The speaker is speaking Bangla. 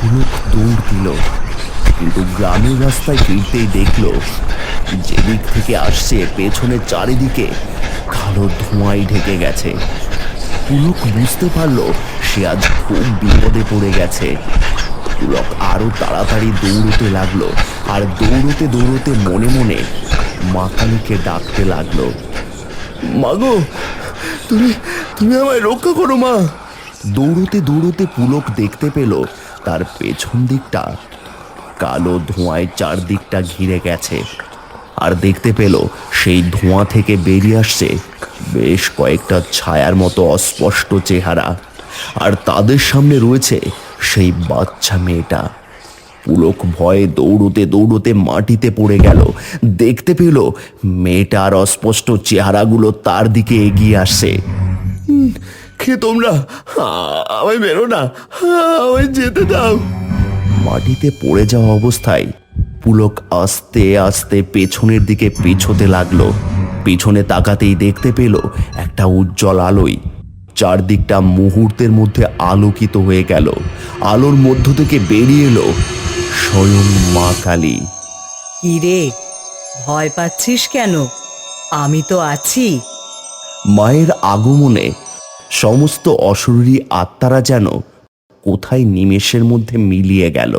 পুলক দৌড় দিল। কিন্তু গ্রামের রাস্তায় ফিরতেই দেখল, যেদিক থেকে আসছে পেছনে চারিদিকে কালো ধোঁয়ায় ঢেকে গেছে। পুলক বুঝতে পারল, সে আজ খুব বিপদে পড়ে গেছে। পুলক আরও তাড়াতাড়ি দৌড়তে লাগল, আর দৌড়তে দৌড়তে মনে মনে মা কালীকে ডাকতে লাগল। মাগো তুমি তুমি আমায় রক্ষা করো, মা! দৌড়তে দৌড়তে পুলক দেখতে পেল তার পেছন দিকটা কালো ধোঁয়ায় চারদিকটা ঘিরে গেছে। আর দেখতে পেল, সেই ধোঁয়া থেকে বেরিয়ে আসছে বেশ কয়েকটা ছায়ার মতো অস্পষ্ট চেহারা। আর তাদের সামনে রয়েছে সেই বাচ্চা মেয়েটা। পুলক ভয়ে দৌড়তে দৌড়তে মাটিতে পড়ে গেল। দেখতে পেল, মেয়েটার অস্পষ্ট চেহারাগুলো তার দিকে এগিয়ে আসছে। কে তোমরা আমায় বেরো না আমায় যেতে দাও। মাটিতে পড়ে যাওয়া অবস্থায় পুলক আস্তে আস্তে পেছনের দিকে পেছোতে লাগল। পেছনে তাকাতেই দেখতে পেল একটা উজ্জ্বল আলোয় চারদিকটা মুহূর্তের মধ্যে আলোকিত হয়ে গেল। আলোর মধ্য থেকে বেরিয়ে এলো স্বয়ং মা কালী। কি রে ভয় পাচ্ছিস কেন? আমি তো আছি। মায়ের আগমনে সমস্ত অশরীরী আত্মারা যেন কোথায় নিমেষের মধ্যে মিলিয়ে গেল।